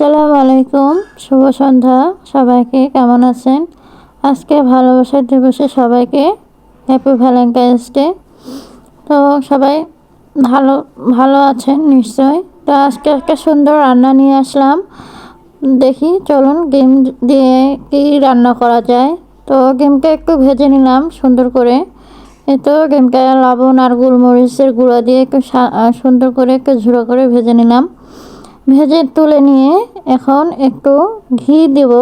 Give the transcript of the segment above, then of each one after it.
আসসালামু আলাইকুম, শুভ সন্ধ্যা, সবাইকে কেমন আছেন? আজকে ভালোবাসার দিবসে সবাইকে হ্যাপি ভ্যালেন্টাইন্স ডে তো সবাই ভালো ভালো আছেন নিশ্চয় তো আজকে একটা সুন্দর রান্না নিয়ে আসলাম। দেখি, চলুন গেম দিয়ে কী রান্না করা যায়। তো গেমটা একটু ভেজে নিলাম সুন্দর করে। এ তো গেমটা লবণ আর গোলমরিচের গুঁড়া দিয়ে একটু সুন্দর করে একটু ঝুড়ো করে ভেজে নিলাম। ভেজে তুলে নিয়ে এখন একটু ঘি দেব।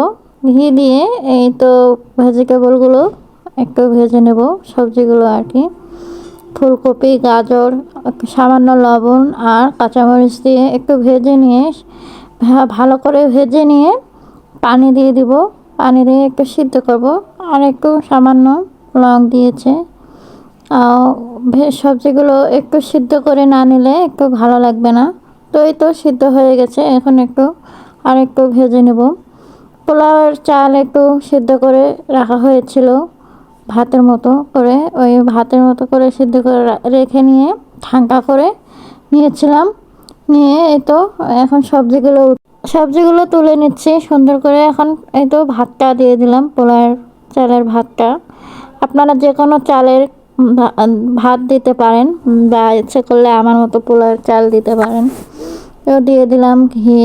ঘি দিয়ে এই তো ভেজিটেবলগুলো একটু ভেজে নেব সবজিগুলো আর কি। ফুলকপি, গাজর, সামান্য লবণ আর কাঁচামরিচ দিয়ে একটু ভেজে নিয়ে ভালো করে ভেজে নিয়ে পানি দিয়ে দিব। পানি দিয়ে একটু সিদ্ধ করব আর একটু সামান্য লং দিয়েছে। সবজিগুলো একটু সিদ্ধ করে না নিলে একটু ভালো লাগবে না। এই তো সিদ্ধ হয়ে গেছে। এখন একটু আর একটু ভেজে নেব। পোলাওয়ের চাল একটু সিদ্ধ করে রাখা হয়েছিল ভাতের মতো করে। ওই ভাতের মতো করে সিদ্ধ করে রেখে নিয়ে ঠান্ডা করে নিয়েছিলাম। নিয়ে এই তো এখন সবজিগুলো সবজিগুলো তুলে নিচ্ছি। সুন্দর করে এখন এই তো ভাতটা দিয়ে দিলাম, পোলাওয়ের চালের ভাতটা। আপনারা যে কোনো চালের ভাত দিতে পারেন বা ইচ্ছে করলে আমার মতো পোলাওয়ের চাল দিতে পারেন। তো দিয়ে দিলাম, ঘি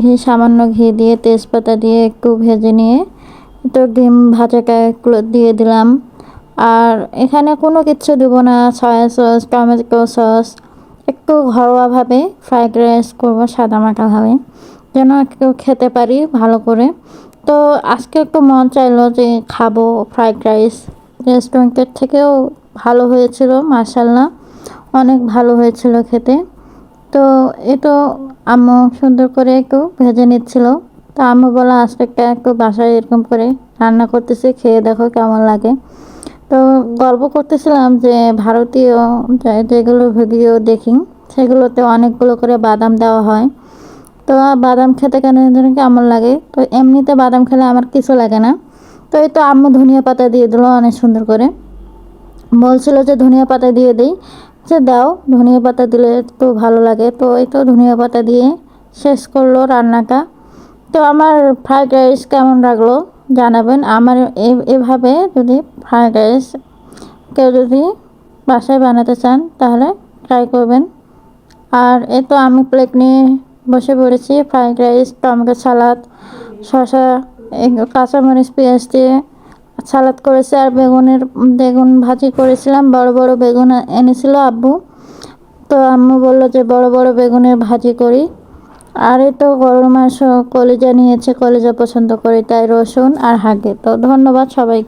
ঘি সামান্য ঘি দিয়ে তেজপাতা দিয়ে একটু ভেজে নিয়ে তো ডিম ভাজাটাগুলো দিয়ে দিলাম। আর এখানে কোনো কিছু দেব না, সয়া সস, টমেটো সস, একটু ঘরোয়াভাবে ফ্রাইড রাইস করব সাদা মাটাভাবে যেন একটু খেতে পারি ভালো করে। তো আজকে একটু মন চাইলো যে খাব ফ্রাইড রাইস। রেস্টুরেন্টের থেকেও ভালো হয়েছিল মার্শাল্লাহ অনেক ভালো হয়েছিল খেতে। তো এ তো আম্মু সুন্দর করে একটু ভেজে নিচ্ছিল। তো আম্মু বলা আজকে একটা বাসায় এরকম করে রান্না করতেছি, খেয়ে দেখো কেমন লাগে। তো গল্প করতেছিলাম যে ভারতীয় যেগুলো ভিডিও দেখি, সেগুলোতে অনেকগুলো করে বাদাম দেওয়া হয়। তো বাদাম খেতে কেন জানি কেমন লাগে? তো এমনিতে বাদাম খেলে আমার কিছু লাগে না। তো এই তো আম্মু ধনিয়া পাতা দিয়ে দিল অনেক সুন্দর করে। বলছিল যে ধনিয়া পাতা দিয়ে দিই। যে দাও, ধনিয়া পাতা দিলে একটু ভালো লাগে। তো এই তো ধনিয়া পাতা দিয়ে শেষ করল রান্নাটা। তো আমার ফ্রায়েড রাইস কেমন লাগল জানাবেন। আমার এভাবে যদি ফ্রায়েড রাইস কেউ যদি বাসায় বানাতে চান, তাহলে ট্রাই করবেন। আর এ তো আমি প্লেট নিয়ে বসে পড়েছি। ফ্রায়েড রাইস টমেটো সালাদ শসা কাঁচামরিচ, পেঁয়াজ দিয়ে সালাদ করেছে আর বেগুনের, বেগুন ভাজি করেছিলাম, বড় বড় বেগুন এনেছিল আব্বু। তো আম্মু বলল যে বড় বড় বেগুনের ভাজি করি। আর তো গরুর মাংস কলিজা নিয়েছে, কলিজা পছন্দ করি, তাই রসুন আর হাগে। তো ধন্যবাদ সবাইকে।